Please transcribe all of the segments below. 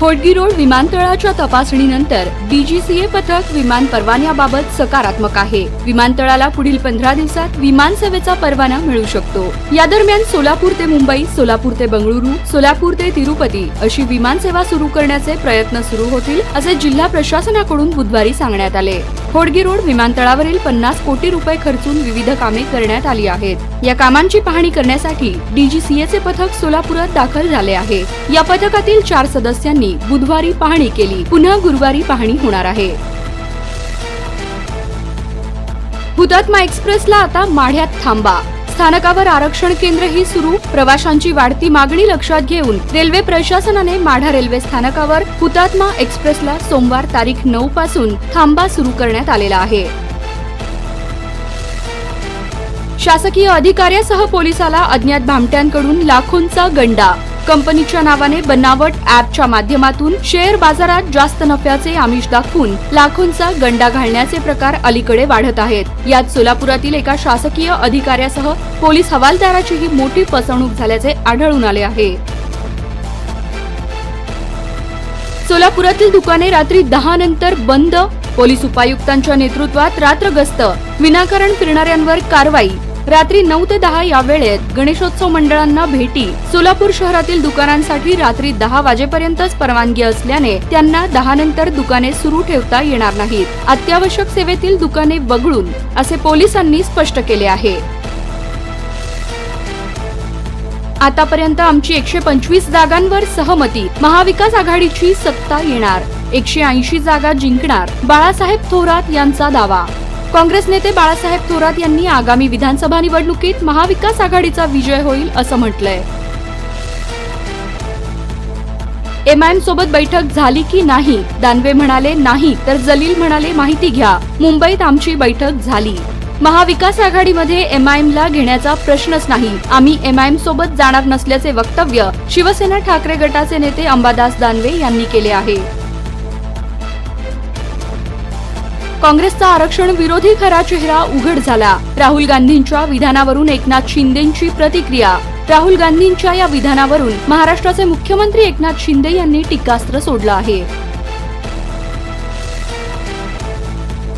Hodgi road विमानतळाच्या तपासणीनंतर DGCA पथक विमान परवान्याबाबत सकारात्मक आहे. विमानतळाला पुढील पंधरा दिवसात विमान सेवेचा परवाना मिळू शकतो. या दरम्यान सोलापूर ते मुंबई सोलापूर ते बंगळुरू सोलापूर ते तिरुपती अशी विमान सेवा सुरू करण्याचे प्रयत्न सुरू होतील असे जिल्हा प्रशासनाकडून बुधवारी सांगण्यात आले. होडगी रोड विमानतळावरील पन्नास कोटी रुपये खर्चून विविध कामे करण्यात आली आहेत. या कामांची पाहणी करण्यासाठी डीजीसीएचे पथक सोलापुरात दाखल झाले आहे. या पथकातील चार सदस्यांनी बुधवारी पाहणी केली. पुन्हा गुरुवारी पाहणी होणार आहे. हुतात्मा एक्सप्रेसला आता माढ्यात थांबा. स्थानकावर आरक्षण केंद्रही सुरू. प्रवाशांची वाढती मागणी लक्षात घेऊन रेल्वे प्रशासनाने माढा रेल्वे स्थानकावर हुतात्मा एक्सप्रेसला सोमवार तारीख नऊ पासून थांबा सुरू करण्यात आलेला आहे. शासकीय अधिकाऱ्यासह पोलिसाला अज्ञात भामट्यांकडून लाखोंचा गंडा. कंपनीच्या नावाने बनावट ऍपच्या माध्यमातून शेअर बाजारात जास्त नफ्याचे आमिष दाखवून लाखोंचा गंडा घालण्याचे प्रकार अलीकडे वाढत आहेत. यात सोलापुरातील एका शासकीय अधिकाऱ्यासह पोलीस हवालदाराचीही मोठी फसवणूक झाल्याचे आढळून आले आहे. सोलापुरातील दुकाने रात्री दहा नंतर बंद. पोलीस उपायुक्तांच्या नेतृत्वात रात्र गस्त विनाकारण फिरणाऱ्यांवर कारवाई. रात्री नऊ ते दहा या वेळेत गणेशोत्सव मंडळांना भेटी. सोलापूर शहरातील दुकानांसाठी रात्री दहा वाजेपर्यंतच परवानगी असल्याने त्यांना दहा नंतर दुकाने सुरू ठेवता येणार नाहीत. अत्यावश्यक सेवेतील दुकाने वगळून असे पोलिसांनी स्पष्ट केले आहे. आतापर्यंत आमची एकशे पंचवीस जागांवर सहमती. महाविकास आघाडीची सत्ता येणार. एकशे ऐंशी जागा जिंकणार. बाळासाहेब थोरात यांचा दावा. काँग्रेस नेते बाळासाहेब थोरात यांनी आगामी विधानसभा निवडणुकीत महाविकास आघाडीचा विजय होईल असं म्हटलंय. एमआयएम सोबत बैठक झाली की नाही? दानवे म्हणाले नाही. तर जलील म्हणाले माहिती घ्या. मुंबईत आमची बैठक झाली. महाविकास आघाडीमध्ये एमआयएम ला घेण्याचा प्रश्नच नाही. आम्ही एमआयएम सोबत जाणार नसल्याचे वक्तव्य शिवसेना ठाकरे गटाचे नेते अंबादास दानवे यांनी केले आहे. काँग्रेसचा आरक्षण विरोधी खरा चेहरा उघड झाला. राहुल गांधींच्या विधानावरून एकनाथ शिंदेची प्रतिक्रिया. राहुल गांधींच्या या विधानावरून महाराष्ट्राचे मुख्यमंत्री एकनाथ शिंदे यांनी टीकास्त्र सोडलं आहे.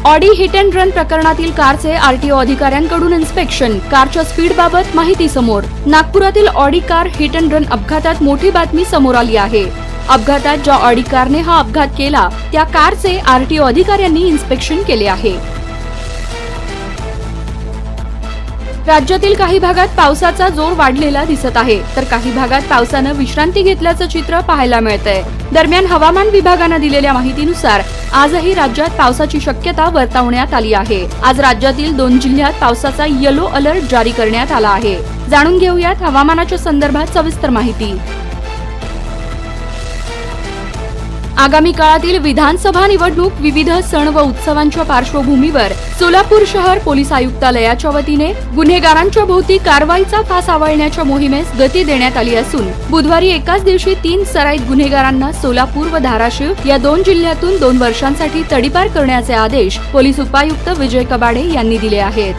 ऑडी हिट अँड रन प्रकरणातील कारचे आरटीओ अधिकाऱ्यांकडून इन्स्पेक्शन. कारच्या स्पीडबाबत माहिती समोर. नागपुरातील Audi car hit and run अपघातात मोठी बातमी समोर आली आहे. अपघातात ज्या ऑडी कारने हा अपघात केला त्या कारचे आरटीओ अधिकाऱ्यांनी इन्स्पेक्शन केले आहे. राज्यातील काही भागात पावसाचा जोर वाढलेला दिसत आहे. तर काही भागात पावसानं विश्रांती घेतल्याचं चित्र पाहायला मिळतंय. दरम्यान हवामान विभागानं दिलेल्या माहितीनुसार आजही राज्यात पावसाची शक्यता वर्तवण्यात आली आहे. आज राज्यातील दोन जिल्ह्यात पावसाचा येलो अलर्ट जारी करण्यात आला आहे. जाणून घेऊयात हवामानाच्या संदर्भात सविस्तर माहिती. आगामी काळातील विधानसभा निवडणूक विविध सण व उत्सवांच्या पार्श्वभूमीवर सोलापूर शहर पोलीस आयुक्तालयाच्या वतीने गुन्हेगारांच्या भोवती कारवाईचा फास आवळण्याच्या मोहिमेस गती देण्यात आली असून बुधवारी एकाच दिवशी तीन सराईत गुन्हेगारांना सोलापूर व धाराशिव या दोन जिल्ह्यातून दोन वर्षांसाठी तडीपार करण्याचे आदेश पोलीस उपायुक्त विजय कबाडे यांनी दिले आहेत.